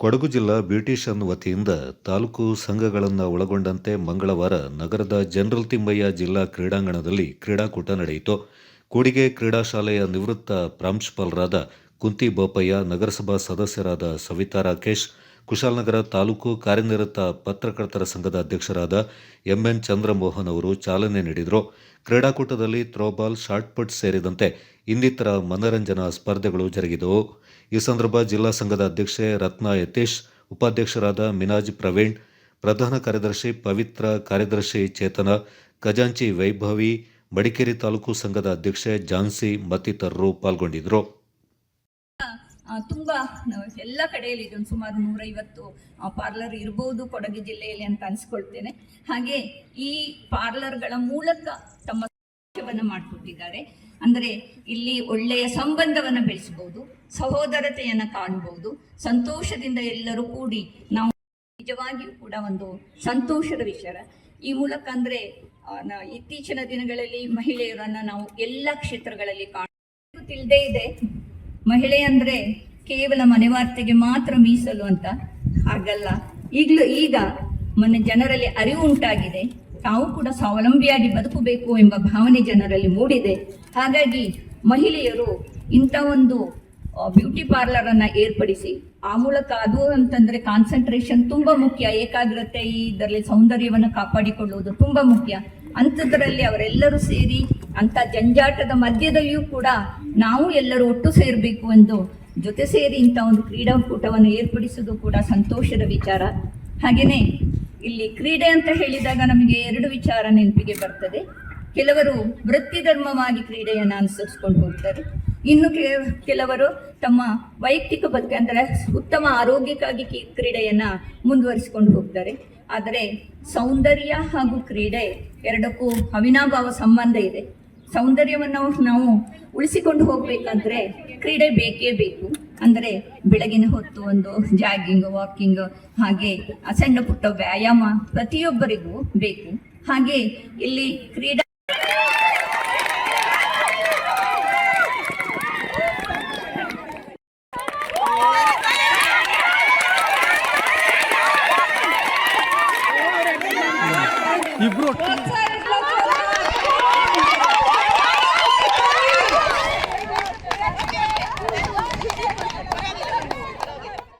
ಕೊಡಗು ಜಿಲ್ಲಾ ಬ್ಯೂಟಿಷಿಯನ್ ವತಿಯಿಂದ ತಾಲೂಕು ಸಂಘಗಳನ್ನು ಒಳಗೊಂಡಂತೆ ಮಂಗಳವಾರ ನಗರದ ಜನರಲ್ ತಿಮ್ಮಯ್ಯ ಜಿಲ್ಲಾ ಕ್ರೀಡಾಂಗಣದಲ್ಲಿ ಕ್ರೀಡಾಕೂಟ ನಡೆಯಿತು. ಕೂಡಿಗೆ ಕ್ರೀಡಾಶಾಲೆಯ ನಿವೃತ್ತ ಪ್ರಾಂಶುಪಾಲರಾದ ಕುಂತಿ ಬೋಪಯ್ಯ, ನಗರಸಭಾ ಸದಸ್ಯರಾದ ಸವಿತಾ ರಾಕೇಶ್ ಕುಶಾಲನಗರ ತಾಲೂಕು ಕಾರ್ಯನಿರತ ಪತ್ರಕರ್ತರ ಸಂಘದ ಅಧ್ಯಕ್ಷರಾದ ಎಂಎನ್ ಚಂದ್ರಮೋಹನ್ ಅವರು ಚಾಲನೆ ನೀಡಿದರು. ಕ್ರೀಡಾಕೂಟದಲ್ಲಿ ಥ್ರೋಬಾಲ್, ಶಾಟ್ಪುಟ್ ಸೇರಿದಂತೆ ಇನ್ನಿತರ ಮನರಂಜನಾ ಸ್ಪರ್ಧೆಗಳು ಜರುಗಿದವು. ಈ ಸಂದರ್ಭ ಜಿಲ್ಲಾ ಸಂಘದ ಅಧ್ಯಕ್ಷೆ ರತ್ನ ಯತೀಶ್, ಉಪಾಧ್ಯಕ್ಷರಾದ ಮಿನಾಜ್ ಪ್ರವೀಣ್, ಪ್ರಧಾನ ಕಾರ್ಯದರ್ಶಿ ಪವಿತ್ರ, ಕಾರ್ಯದರ್ಶಿ ಚೇತನ, ಖಜಾಂಚಿ ವೈಭವಿ, ಮಡಿಕೇರಿ ತಾಲೂಕು ಸಂಘದ ಅಧ್ಯಕ್ಷೆ ಜಾನ್ಸಿ ಮತ್ತಿತರರು ಪಾಲ್ಗೊಂಡಿದ್ದರು. ತುಂಬಾ ಎಲ್ಲ ಕಡೆಯಲ್ಲಿ ಇದೊಂದು ಸುಮಾರು ನೂರೈವತ್ತು ಪಾರ್ಲರ್ ಇರಬಹುದು ಕೊಡಗು ಜಿಲ್ಲೆಯಲ್ಲಿ ಅಂತ ಅನ್ಸ್ಕೊಳ್ತೇನೆ. ಹಾಗೆ ಈ ಪಾರ್ಲರ್ಗಳ ಮೂಲಕ ತಮ್ಮ ಸಂಬಂಧವನ್ನು ಮಾಡಿಕೊಟ್ಟಿದ್ದಾರೆ. ಅಂದರೆ ಇಲ್ಲಿ ಒಳ್ಳೆಯ ಸಂಬಂಧವನ್ನು ಬೆಳೆಸಬಹುದು ಸಹೋದರತೆಯನ್ನು ಕಾಣಬಹುದು ಸಂತೋಷದಿಂದ ಎಲ್ಲರೂ ಕೂಡಿ ನಾವು ನಿಜವಾಗಿಯೂ ಕೂಡ ಒಂದು ಸಂತೋಷದ ವಿಚಾರ. ಈ ಮೂಲಕ ಅಂದ್ರೆ ಇತ್ತೀಚಿನ ದಿನಗಳಲ್ಲಿ ಮಹಿಳೆಯರನ್ನು ನಾವು ಎಲ್ಲ ಕ್ಷೇತ್ರಗಳಲ್ಲಿ ಕಾಣ ತಿಳಿದೇ ಇದೆ. ಮಹಿಳೆ ಅಂದ್ರೆ ಕೇವಲ ಮನೆವಾರ್ತೆಗೆ ಮಾತ್ರ ಮೀಸಲು ಅಂತ ಹಾಗಲ್ಲ. ಈಗಲೂ ಈಗ ಮೊನ್ನೆ ಜನರಲ್ಲಿ ಅರಿವು ಉಂಟಾಗಿದೆ. ತಾವು ಕೂಡ ಸ್ವಾವಲಂಬಿಯಾಗಿ ಬದುಕಬೇಕು ಎಂಬ ಭಾವನೆ ಜನರಲ್ಲಿ ಮೂಡಿದೆ. ಹಾಗಾಗಿ ಮಹಿಳೆಯರು ಇಂಥ ಒಂದು ಬ್ಯೂಟಿ ಪಾರ್ಲರ್ ಅನ್ನ ಏರ್ಪಡಿಸಿ, ಆ ಮೂಲಕ ಅದು ಅಂತಂದ್ರೆ ಕಾನ್ಸಂಟ್ರೇಷನ್ ತುಂಬಾ ಮುಖ್ಯ. ಏಕಾಗ್ರತೆ ಇದರಲ್ಲಿ ಸೌಂದರ್ಯವನ್ನು ಕಾಪಾಡಿಕೊಳ್ಳುವುದು ತುಂಬಾ ಮುಖ್ಯ. ಅಂಥದ್ರಲ್ಲಿ ಅವರೆಲ್ಲರೂ ಸೇರಿ ಅಂತ ಜಂಜಾಟದ ಮಧ್ಯದಲ್ಲಿಯೂ ಕೂಡ ನಾವು ಎಲ್ಲರೂ ಒಟ್ಟು ಸೇರಬೇಕು ಎಂದು ಜೊತೆ ಸೇರಿ ಇಂಥ ಒಂದು ಕ್ರೀಡಾಕೂಟವನ್ನು ಏರ್ಪಡಿಸುವುದು ಕೂಡ ಸಂತೋಷದ ವಿಚಾರ. ಹಾಗೆಯೇ ಇಲ್ಲಿ ಕ್ರೀಡೆ ಅಂತ ಹೇಳಿದಾಗ ನಮಗೆ ಎರಡು ವಿಚಾರ ನೆನಪಿಗೆ ಬರ್ತದೆ. ಕೆಲವರು ವೃತ್ತಿ ಧರ್ಮವಾಗಿ ಕ್ರೀಡೆಯನ್ನು ಅನುಸರಿಸ್ಕೊಂಡು ಹೋಗ್ತಾರೆ. ಇನ್ನು ಕೆಲವರು ತಮ್ಮ ವೈಯಕ್ತಿಕ ಬಗ್ಗೆ ಅಂದರೆ ಉತ್ತಮ ಆರೋಗ್ಯಕ್ಕಾಗಿ ಕ್ರೀಡೆಯನ್ನ ಮುಂದುವರಿಸಿಕೊಂಡು ಹೋಗ್ತಾರೆ. ಆದರೆ ಸೌಂದರ್ಯ ಹಾಗೂ ಕ್ರೀಡೆ ಎರಡಕ್ಕೂ ಅವಿನಾಭಾವ ಸಂಬಂಧ ಇದೆ. ಸೌಂದರ್ಯವನ್ನು ನಾವು ಉಳಿಸಿಕೊಂಡು ಹೋಗ್ಬೇಕಂದ್ರೆ ಕ್ರೀಡೆ ಬೇಕೇ ಬೇಕು. ಅಂದರೆ ಬೆಳಗಿನ ಹೊತ್ತು ಒಂದು ಜಾಗಿಂಗ್, ವಾಕಿಂಗ್, ಹಾಗೆ ಸಣ್ಣ ಪುಟ್ಟ ವ್ಯಾಯಾಮ ಪ್ರತಿಯೊಬ್ಬರಿಗೂ ಬೇಕು. ಹಾಗೆ ಇಲ್ಲಿ ಕ್ರೀಡಾ ಇಬ್ರು